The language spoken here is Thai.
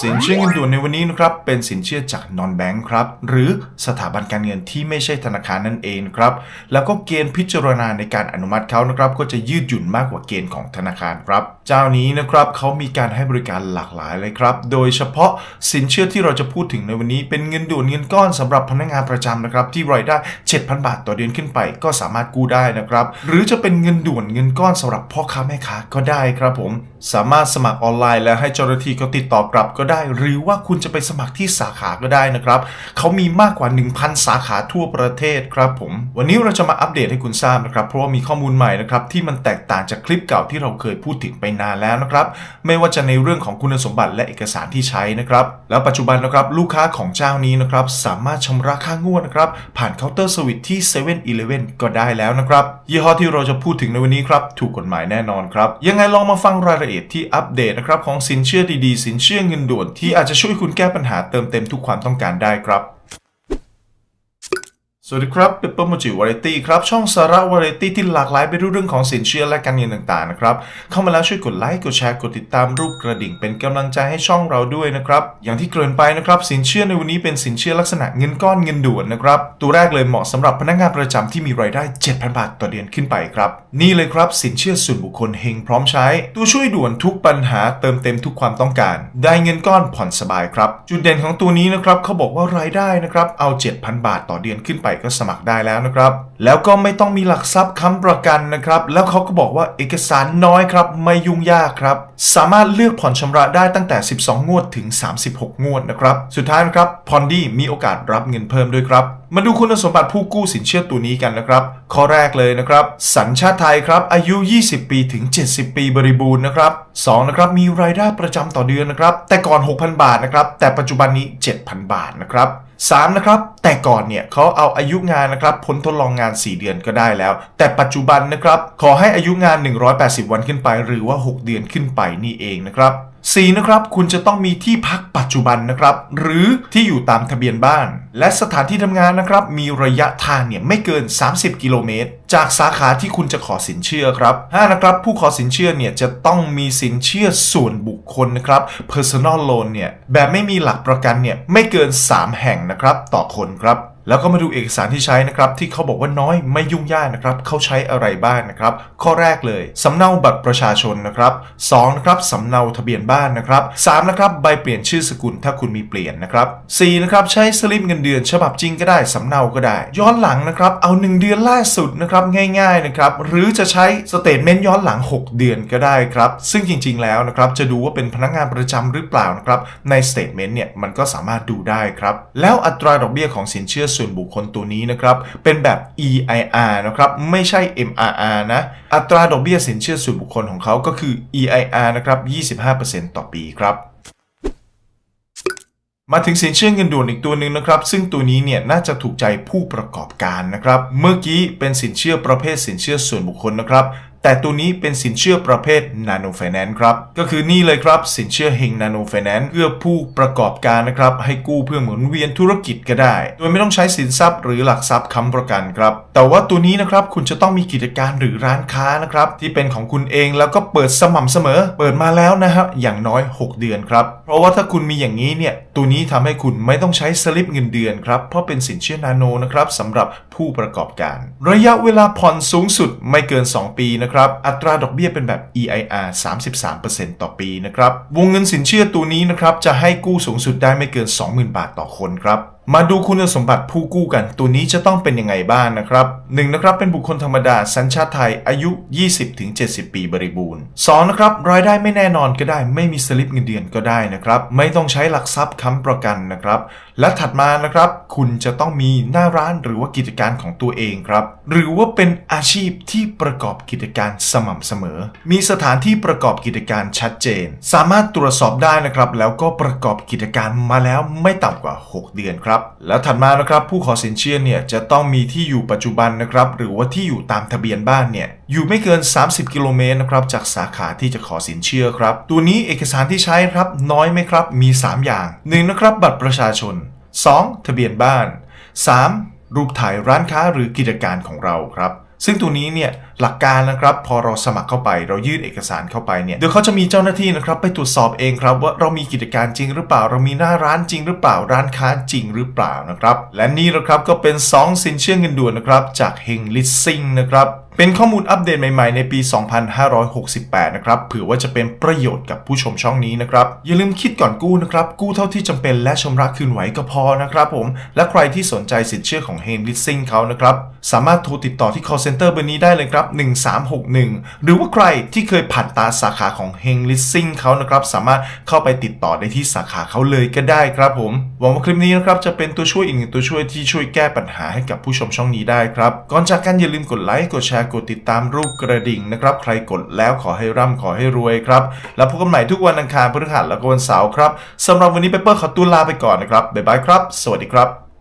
สินเชื่อเงินด่วนในวันนี้นะครับเป็นสินเชื่อจากนอนแบงค์ครับหรือสถาบันการเงินที่ไม่ใช่ธนาคารนั่นเองครับแล้วก็เกณฑ์พิจารณาในการอนุมัติเขานะครับก็จะยืดหยุ่นมากกว่าเกณฑ์ของธนาคารครับ เจ้านี้นะครับเขามีการให้บริการหลากหลายเลยครับโดยเฉพาะสินเชื่อที่เราจะพูดถึงในวันนี้ เป็นเงินด่วนเงินก้อนสำหรับพนักงานประจำนะครับที่รายได้ 7,000 บาทต่อเดือนขึ้นไป ก็สามารถกู้ได้นะครับหรือจะเป็นเงินด่วนเงินก้อนสำหรับพ่อค้าแม่ค้าก็ได้ครับผมสามารถสมัครออนไลน์ และให้เจ้าหน้าที่เขาติดต่อกลับก็ได้ หรือว่าคุณจะไปสมัครที่สาขาก็ได้นะครับ เขามีมากกว่า 1,000 สาขาทั่วประเทศครับผม วันนี้เราจะมาอัปเดตให้คุณทราบนะครับ เพราะว่ามีข้อมูลใหม่นะครับที่มันแตกต่างจากคลิปเก่าที่เราเคยพูดถึงไปนานแล้วนะครับ ไม่ว่าจะในเรื่องของคุณสมบัติและเอกสารที่ใช้นะครับ แล้วปัจจุบันนะครับลูกค้าของเจ้านี้นะครับสามารถชำระค่างวดนะครับผ่านเคาน์เตอร์สวิตที่7 e เ e ่ e อก็ได้แล้วนะครับยี่ห้อที่เราจะพูดถึงในวันนี้ครับถูกกฎหมายแน่นอนครับยังไงลองมาฟังรายละเอียดที่อัปเดตนะครับของสินเชื่อดีๆ สินเชื่อเงินด่วนที่อาจจะช่วยคุณแก้ปัญหาเติมเต็มทุกความต้องการได้ครับ สวัสดีครับเปเปอร์โมจิวาไรตี้ครับ ช่องสาระวาไรตี้ที่หลากหลายไปด้วยเรื่องของสินเชื่อและการเงินต่างๆนะครับ เข้ามาแล้วช่วยกดไลค์กดแชร์กดติดตามรูปกระดิ่งเป็นกำลังใจให้ช่องเราด้วยนะครับ อย่างที่เกริ่นไปนะครับ สินเชื่อในวันนี้เป็นสินเชื่อลักษณะเงินก้อนเงินด่วนนะครับ ตัวแรกเลยเหมาะสำหรับพนักงานประจำที่มีรายได้ 7,000 บาทต่อเดือนขึ้นไปครับ นี่เลยครับสินเชื่อส่วนบุคคลเฮงพร้อมใช้ ตัวช่วยด่วนทุกปัญหาเติมเต็มทุกความต้องการ ได้เงินก้อนผ่อนสบายครับ จุดเด่นของตัวนี้นะครับเขาบอกว่ารายได้นะครับเอา 7,000 บาทต่อเดือนขึ้นไปก็สมัครได้แล้วนะครับ แล้วก็ไม่ต้องมีหลักทรัพย์ค้ำประกันนะครับ แล้วเขาก็บอกว่าเอกสารน้อยครับ ไม่ยุ่งยากครับ สามารถเลือกผ่อนชำระได้ตั้งแต่ 12 งวดถึง 36 งวดนะครับ สุดท้ายนะครับพอนดี้มีโอกาสรับเงินเพิ่มด้วยครับมาดูคุณสมบัติผู้กู้สินเชื่อตัวนี้กันนะครับ ข้อแรกเลยนะครับ สัญชาติไทยครับ อายุ 20 ปีถึง 70 ปีบริบูรณ์นะครับ2นะครับ มีรายได้ประจำต่อเดือนนะครับ แต่ก่อน 6,000 บาทนะครับ แต่ปัจจุบันนี้ 7,000 บาทนะครับ 3นะครับแต่ก่อนเนี่ยเขาเอาอายุงานนะครับพ้นทดลองงาน 4 เดือนก็ได้แล้ว แต่ปัจจุบันนะครับขอให้อายุงาน 180 วันขึ้นไป หรือว่า 6 เดือนขึ้นไปนี่เองนะครับ4นะครับคุณจะต้องมีที่พัก จจุบันนะครับหรือที่อยู่ตามทะเบียนบ้าน และสถานที่ทำงานนะครับมีระยะทางเนี่ยไม่เกิน 30 กิโลเมตร จากสาขาที่คุณจะขอสินเชื่อครับ5นะครับผู้ขอสินเชื่อเนี่ยจะต้องมีสินเชื่อส่วนบุคคลนะครับ personal loan เนี่ยแบบไม่มีหลักประกันเนี่ยไม่เกิน 3 แห่งนะครับต่อคนครับ แล้วก็มาดูเอกสารที่ใช้นะครับที่เขาบอกว่าน้อยไม่ยุ่งยากนะครับเขาใช้อะไรบ้างนะครับข้อแรกเลยสำเนาบัตรประชาชนนะครับ2นะครับสำเนาทะเบียนบ้านนะครับ3นะครับใบเปลี่ยนชื่อสกุลถ้าคุณมีเปลี่ยนนะครับ4นะครับใช้สลิปเงินเดือน ฉบับจริงก็ได้สำเนาก็ได้ ย้อนหลังนะครับเอา 1 เดือนล่าสุดนะครับง่ายๆนะครับหรือจะใช้สเตทเมนต์ย้อนหลัง 6 เดือนก็ได้ครับซึ่งจริงๆแล้วนะครับจะดูว่าเป็นพนักงานประจำหรือเปล่านะครับในสเตทเมนต์เนี่ยมันก็สามารถดูได้ครับแล้วอัตราดอกเบี้ยของสินเชื่อส่วนบุคคลตัวนี้นะครับ เป็นแบบ EIR นะครับ ไม่ใช่ MRR นะ อัตราดอกเบี้ยสินเชื่อส่วนบุคคลของเขาก็คือ EIR นะครับ 25%ต่อปีครับมาถึงสินเชื่อเงินด่วนอีกตัวหนึ่งนะครับ ซึ่งตัวนี้เนี่ยน่าจะถูกใจผู้ประกอบการนะครับ เมื่อกี้เป็นสินเชื่อประเภทสินเชื่อส่วนบุคคลนะครับ แต่ตัวนี้เป็นสินเชื่อประเภท Nano Finance ครับ ก็คือนี่เลยครับ สินเชื่อเฮง Nano Finance เพื่อผู้ประกอบการนะครับ ให้กู้เพื่อหมุนเวียนธุรกิจก็ได้ โดยไม่ต้องใช้สินทรัพย์หรือหลักทรัพย์ค้ำประกันครับ แต่ว่าตัวนี้นะครับคุณจะต้องมีกิจการหรือร้านค้านะครับ ที่เป็นของคุณเองแล้วก็เปิดสม่ำเสมอ เปิดมาแล้วนะฮะอย่างน้อย 6 เดือนครับ เพราะว่าถ้าคุณมีอย่างนี้เนี่ยตัวนี้ทำให้คุณไม่ต้องใช้สลิปเงินเดือนครับเพราะเป็นสินเชื่อนาโนนะครับสำหรับผู้ประกอบการ ระยะเวลาผ่อนสูงสุดไม่เกิน 2 ปีนะครับอัตราดอกเบี้ยเป็นแบบ EIR 33%ต่อปีนะครับ วงเงินสินเชื่อตัวนี้นะครับจะให้กู้สูงสุดได้ไม่เกิน 20,000 บาทต่อคนครับ มาดูคุณสมบัติผู้กู้กัน ตัวนี้จะต้องเป็นยังไงบ้างนะครับ 1 นะครับเป็นบุคคลธรรมดาสัญชาติไทยอายุ 20-70 ปีบริบูรณ์ 2 นะครับรายได้ไม่แน่นอนก็ได้ ไม่มีสลิปเงินเดือนก็ได้นะครับ ไม่ต้องใช้หลักทรัพย์ค้ำประกันนะครับ และถัดมานะครับ คุณจะต้องมีหน้าร้านหรือว่ากิจการของตัวเองครับ หรือว่าเป็นอาชีพที่ประกอบกิจการสม่ำเสมอ มีสถานที่ประกอบกิจการชัดเจน สามารถตรวจสอบได้นะครับ แล้วก็ประกอบกิจการมาแล้วไม่ต่ำกว่า 6 เดือนครับแล้วถัดมานะครับผู้ขอสินเชื่อเนี่ยจะต้องมีที่อยู่ปัจจุบันนะครับหรือว่าที่อยู่ตามทะเบียนบ้านเนี่ยอยู่ไม่เกิน 30 กิโลเมตรนะครับจากสาขาที่จะขอสินเชื่อครับ ตัวนี้เอกสารที่ใช้ครับน้อยไหมครับมี 3 อย่าง 1. นะครับบัตรประชาชน 2. ทะเบียนบ้าน 3. รูปถ่ายร้านค้าหรือกิจการของเราครับ ซึ่งตัวนี้เนี่ยหลักการนะครับพอเราสมัครเข้าไป เรายื่นเอกสารเข้าไปเนี่ยเดี๋ยวเขาจะมีเจ้าหน้าที่นะครับไปตรวจสอบเองครับว่าเรามีกิจการจริงหรือเปล่า เรามีหน้าร้านจริงหรือเปล่าร้านค้าจริงหรือเปล่านะครับและนี่นะครับก็เป็น 2 สินเชื่อเงินด่วนนะครับจากเฮงลิสซิงนะครับเป็นข้อมูลอัปเดตใหม่ๆ ในปี 2568 นะครับ เผื่อว่าจะเป็นประโยชน์กับผู้ชมช่องนี้นะครับ อย่าลืมคิดก่อนกู้นะครับ กู้เท่าที่จำเป็นและชำระคืนไหวก็พอนะครับผม และใครที่สนใจสินเชื่อของ h e n l i s i n g เขานะครับ สามารถโทรติดต่อที่ call center เบอร์นี้ได้เลยครับ 1361 หรือว่าใครที่เคยผ่านตาสาขาของ h e n l i s i n g เขานะครับ สามารถเข้าไปติดต่อได้ที่สาขาเขาเลยก็ได้ครับผม หวังว่าคลิปนี้นะครับจะเป็นตัวช่วยอีกหนึ่งตัวช่วยที่ช่วยแก้ปัญหาให้กับผู้ชมช่องนี้ได้ครับ ก่อนจากกันอย่าลืมกดไลค์กดแชร์กดติดตามรูปกระดิ่งนะครับใครกดแล้วขอให้ร่ำขอให้รวยครับแล้วพบกันใหม่ทุกวันอังคารพฤหัสและก็วันเสาร์ครับสำหรับวันนี้เปเปอร์ขอตัวลาไปก่อนนะครับบ๊ายบายครับ สวัสดีครับ